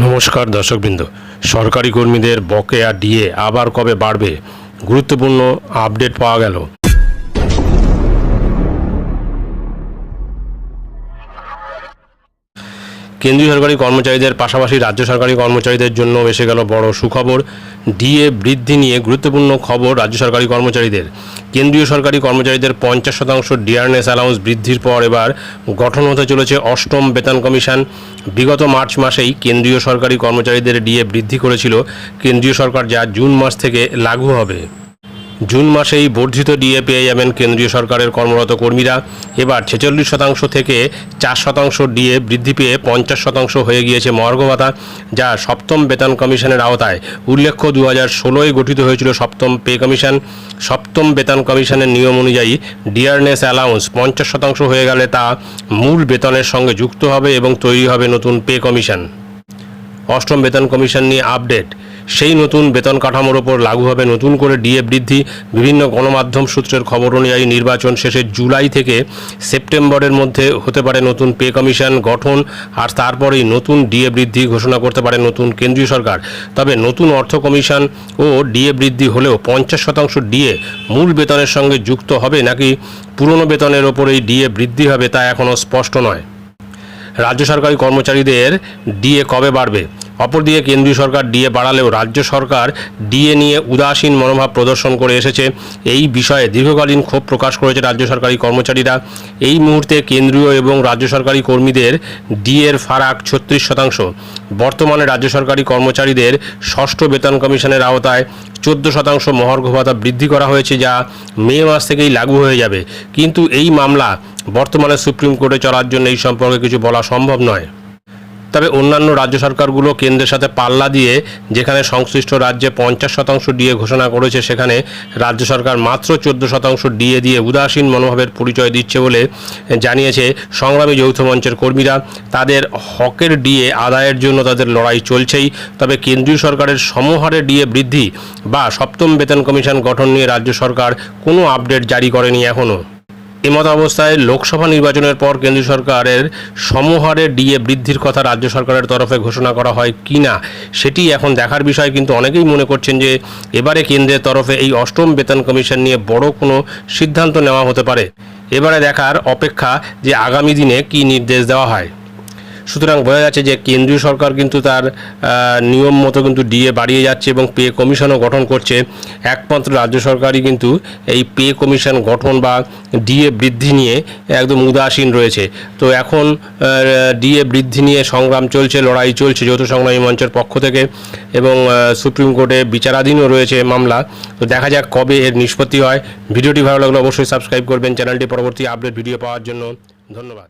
নমস্কার দর্শকবৃন্দ। সরকারি কর্মীদের বকেয়া ডিএ আবার কবে বাড়বে? গুরুত্বপূর্ণ আপডেট পাওয়া গেল। কেন্দ্রীয় সরকারি কর্মচারীদের পাশাপাশি রাজ্য সরকারি কর্মচারীদের জন্য এসে গেল বড় সুখবর। ডিএ বৃদ্ধি নিয়ে গুরুত্বপূর্ণ খবর রাজ্য সরকারি কর্মচারীদের। কেন্দ্রীয় সরকারি কর্মচারীদের পঞ্চাশ শতাংশ ডিয়ারনেস অ্যালাউন্স বৃদ্ধির পর এবার গঠন হতে চলেছে অষ্টম বেতন কমিশন। বিগত মার্চ মাসেই কেন্দ্রীয় সরকারি কর্মচারীদের ডিএ বৃদ্ধি করেছিল। কেন্দ্রীয় সরকার যা জুন মাস থেকে লাগু হবে। জুন মাসেই বর্ধিত ডিএ পেয়ে যাবেন কেন্দ্রীয় সরকারের কর্মরত কর্মীরা। এবার ছেচল্লিশ শতাংশ থেকে চার শতাংশ ডিএ বৃদ্ধি পেয়ে পঞ্চাশ শতাংশ হয়ে গিয়েছে মর্গ যা সপ্তম বেতন কমিশনের আওতায়। উল্লেখ্য দু হাজার ষোলোয় গঠিত হয়েছিল সপ্তম পে কমিশন। সপ্তম বেতন কমিশনের নিয়ম অনুযায়ী ডিয়ারনেস অ্যালাউন্স পঞ্চাশ শতাংশ হয়ে গেলে তা মূল বেতনের সঙ্গে যুক্ত হবে এবং তৈরি হবে নতুন পে কমিশন। অষ্টম বেতন কমিশন নিয়ে আপডেট। সেই নতুন বেতন কাঠামোর ওপর লাগু হবে নতুন করে ডিএ বৃদ্ধি। বিভিন্ন গণমাধ্যম সূত্রের খবর অনুযায়ী নির্বাচন শেষে জুলাই থেকে সেপ্টেম্বরের মধ্যে হতে পারে নতুন পে কমিশন গঠন, আর তারপরেই নতুন ডিএ বৃদ্ধি ঘোষণা করতে পারে নতুন কেন্দ্রীয় সরকার। তবে নতুন অর্থ কমিশন ও ডিএ বৃদ্ধি হলেও পঞ্চাশ শতাংশ ডিএ মূল বেতনের সঙ্গে যুক্ত হবে নাকি পুরনো বেতনের ওপরেই ডিএ বৃদ্ধি হবে তা এখনও স্পষ্ট নয়। রাজ্য সরকারি কর্মচারীদের ডিএ কবে বাড়বে? অপরদিকে কেন্দ্রীয় সরকার ডিএ বাড়ালেও রাজ্য সরকার ডিএ নিয়ে উদাসীন মনোভাব প্রদর্শন করে এসেছে। এই বিষয়ে দীর্ঘকালীন ক্ষোভ প্রকাশ করেছে রাজ্য সরকারি কর্মচারীরা। এই মুহূর্তে কেন্দ্রীয় এবং রাজ্য সরকারি কর্মীদের ডিএর ফারাক ছত্রিশ শতাংশ। বর্তমানে রাজ্য সরকারি কর্মচারীদের ষষ্ঠ বেতন কমিশনের আওতায় চোদ্দ শতাংশ মহার্ঘ ভাতা বৃদ্ধি করা হয়েছে যা মে মাস থেকেই লাগু হয়ে যাবে। কিন্তু এই মামলা বর্তমানে সুপ্রিম কোর্টে চলার জন্য এই সম্পর্কে কিছু বলা সম্ভব নয়। তবে অন্যান্য রাজ্য সরকারগুলো কেন্দ্রের সাথে পাল্লা দিয়ে যেখানে সংশ্লিষ্ট রাজ্যে পঞ্চাশ শতাংশ ডিএ ঘোষণা করেছে, সেখানে রাজ্য সরকার মাত্র চোদ্দ শতাংশ ডিএ দিয়ে উদাসীন মনোভাবের পরিচয় দিচ্ছে বলে জানিয়েছে সংগ্রামী যৌথ মঞ্চের কর্মীরা। তাদের হকের ডিএ আদায়ের জন্য তাদের লড়াই চলছেই, তবে কেন্দ্রীয় সরকারের সমহারে ডিএ বৃদ্ধি বা সপ্তম বেতন কমিশন গঠন নিয়ে রাজ্য সরকার কোনো আপডেট জারি করেনি এখনও এমত অবস্থায় লোকসভা নির্বাচনের পর কেন্দ্রীয় সরকারের সমহারে ডিএ বৃদ্ধির কথা রাজ্য সরকারের তরফে ঘোষণা করা হয় কি না সেটি এখন দেখার বিষয়, কিন্তু অনেকেই মনে করছেন যে এবারে কেন্দ্রের তরফে এই অষ্টম বেতন কমিশন নিয়ে বড় কোনো সিদ্ধান্ত নেওয়া হতে পারে। এবারে দেখার অপেক্ষা যে আগামী দিনে কি নির্দেশ দেওয়া হয়। সুতরাং বোঝা যাচ্ছে যে কেন্দ্রীয় সরকার কিন্তু তার নিয়ম মতো কিন্তু ডিএ বাড়িয়ে যাচ্ছে এবং পে কমিশনও গঠন করছে। একমাত্র রাজ্য সরকারই কিন্তু এই পে কমিশন গঠন বা ডিএ বৃদ্ধি নিয়ে একদম উদাসীন রয়েছে। তো এখন ডিএ বৃদ্ধি নিয়ে সংগ্রাম চলছে, লড়াই চলছে যৌথ সংগ্রামী মঞ্চের পক্ষ থেকে এবং সুপ্রিম কোর্টে বিচারাধীনও রয়েছে মামলা। তো দেখা যাক কবে এর নিষ্পত্তি হয়। ভিডিওটি ভালো লাগলে অবশ্যই সাবস্ক্রাইব করবেন। চ্যানেলটি পরবর্তী আপডেট ভিডিও পাওয়ার জন্য ধন্যবাদ।